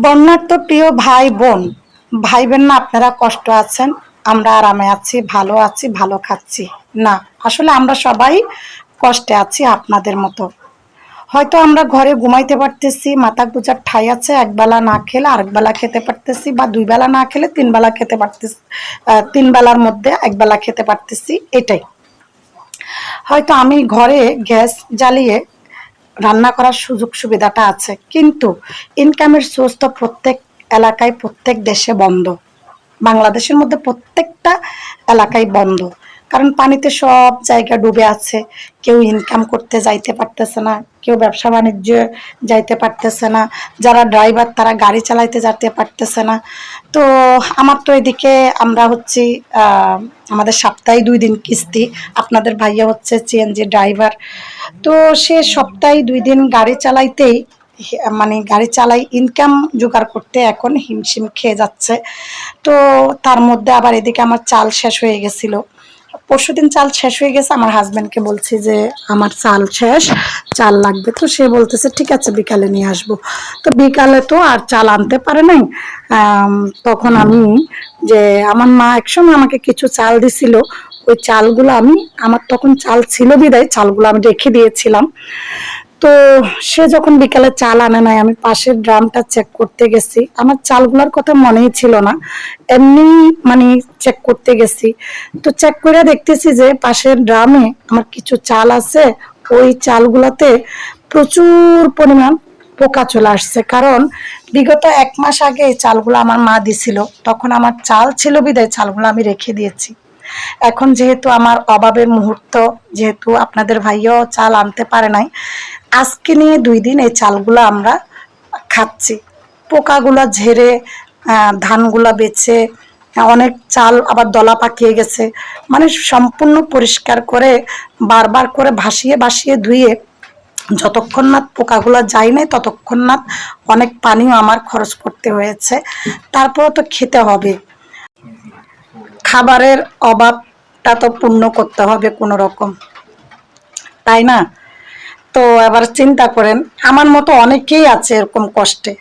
বন্যার তো প্রিয় ভাই বোন ভাই বোন না আপনারা, কষ্ট আছেন। আমরা আরামে আছি, ভালো আছি, ভালো খাচ্ছি। না, আসলে আমরা সবাই কষ্টে আছি আপনাদের মতো। হয়তো আমরা ঘরে ঘুমাইতে পারতেছি, মাথা গুজার ঠাই আছে একবেলা না খেলে আরেক বেলা খেতে পারতেছি বা দুই বেলা না খেলে তিন বেলা খেতে পারতেছি তিন বেলার মধ্যে এক বেলা খেতে পারতেছি, এটাই। হয়তো আমি ঘরে গ্যাস জ্বালিয়ে রান্না করার সুযোগ সুবিধাটা আছে। কিন্তু ইনকামের সোর্স তো প্রত্যেক এলাকায়, প্রত্যেক দেশে বন্ধ। বাংলাদেশের মধ্যে প্রত্যেকটা এলাকায় বন্ধ। কারণ পানিতে সব জায়গা ডুবে আছে। কেউ ইনকাম করতে যাইতে পারতেছে না, কেউ ব্যবসা বাণিজ্য যাইতে পারতেছে না, যারা ড্রাইভার তারা গাড়ি চালাইতে যেতে পারতেছে না। তো আমার তো এদিকে আমরা হচ্ছি আমাদের সপ্তাহে দুই দিন কিস্তি, আপনাদের ভাইয়া হচ্ছে সিএনজি ড্রাইভার তো সে সপ্তাহে দুই দিন গাড়ি চালাইতেই মানে গাড়ি চালাই ইনকাম জোগাড় করতে এখন হিমশিম খেয়ে যাচ্ছে। তো তার মধ্যে আবার এদিকে আমার চাল শেষ হয়ে গেছিল। পরশুদিন চাল শেষ হয়ে গেছে, আমার হাজব্যান্ডকে বলছি যে আমার চাল শেষ, চাল লাগবে তো, সে বলতেছে, ঠিক আছে, বিকালে নিয়ে আসব। তো বিকালে তো আর চাল আনতে পারে নাই। তখন আমি যে আমার মা একসময় আমাকে কিছু চাল দিছিল, ওই চালগুলো আমি, আমার তখন চাল ছিল বিদায়, চালগুলো আমি রেখে দিয়েছিলাম। তো সে যখন বিকালে চাল আনে নাই, আমি পাশের ড্রামটা চেক করতে গেছি। আমার চালগুলোর কথা মনেই ছিল না। এমনি মানে চেক করতে গেছি। তো চেক করে দেখতেছি যে পাশের ড্রামে আমার কিছু চাল আছে, ওই চালগুলোতে প্রচুর পরিমাণ পোকা চলে আসছে। কারণ বিগত এক মাস আগে চালগুলো আমার মা দিছিল। তখন আমার চাল ছিল বিদায়, চালগুলো আমি রেখে দিয়েছি। এখন যেহেতু আমার অভাবের মুহূর্ত, যেহেতু আপনাদের ভাইয়াও চাল আনতে পারে নাই, আজকে নিয়ে দুই দিন এই চালগুলো আমরা খাচ্ছি। পোকাগুলো ঝেড়ে ধানগুলা বেছে অনেক চাল আবার দলা পাকিয়ে গেছে। মানে সম্পূর্ণ পরিষ্কার করে, বারবার করে ভাসিয়ে ভাসিয়ে ধুয়ে যতক্ষণ না পোকাগুলো যায় নাই, ততক্ষণ না অনেক পানিও আমার খরচ করতে হয়েছে। তারপর তো খেতে হবে। খাবারের অভাবটা তো পূর্ণ করতে হবে কোনো রকম তাই না? তো এবার চিন্তা করেন, আমার মতো অনেকেই আছে এরকম কষ্টে।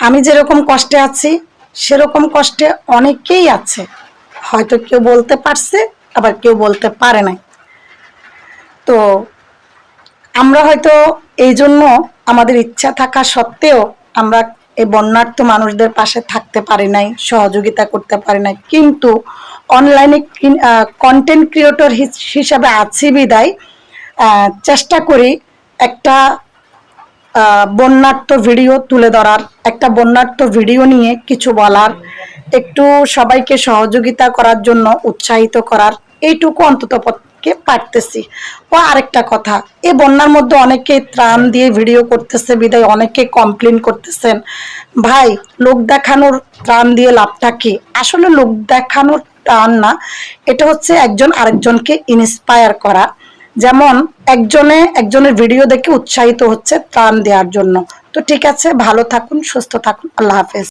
আমি যেরকম কষ্টে আছি, সেরকম কষ্টে অনেকেই আছে। হয়তো কেউ বলতে পারছে, আবার কেউ বলতে পারে নাই। তো আমরা হয়তো এই জন্য আমাদের ইচ্ছা থাকা সত্ত্বেও আমরা এই বন্যার্থ মানুষদের পাশে থাকতে পারি নাই, সহযোগিতা করতে পারি নাই। কিন্তু অনলাইনে কন্টেন্ট ক্রিয়েটর হিসাবে আছি বিদায়। চেষ্টা করি একটা বন্যার্থ ভিডিও তুলে ধরার, একটা বন্যার্থ ভিডিও নিয়ে কিছু বলার, একটু সবাইকে সহযোগিতা করার জন্য উৎসাহিত করার, এইটুকু অন্তত পক্ষে পারতেছি? ও আরেকটা কথা, এই বন্যার মধ্যে অনেকে ত্রাণ দিয়ে ভিডিও করতেছে, বিদায় অনেকে কমপ্লেন করতেছেন। ভাই, লোক দেখানোর ত্রাণ দিয়ে লাভটা কি? আসলে লোক দেখানোর ত্রাণ না, এটা হচ্ছে একজন আরেকজনকে ইন্সপায়ার করা। যেমন একজনে একজনের ভিডিও দেখে উৎসাহিত হচ্ছে ত্রাণ দেওয়ার জন্য। তো ঠিক আছে, ভালো থাকুন, সুস্থ থাকুন, আল্লাহ হাফেজ।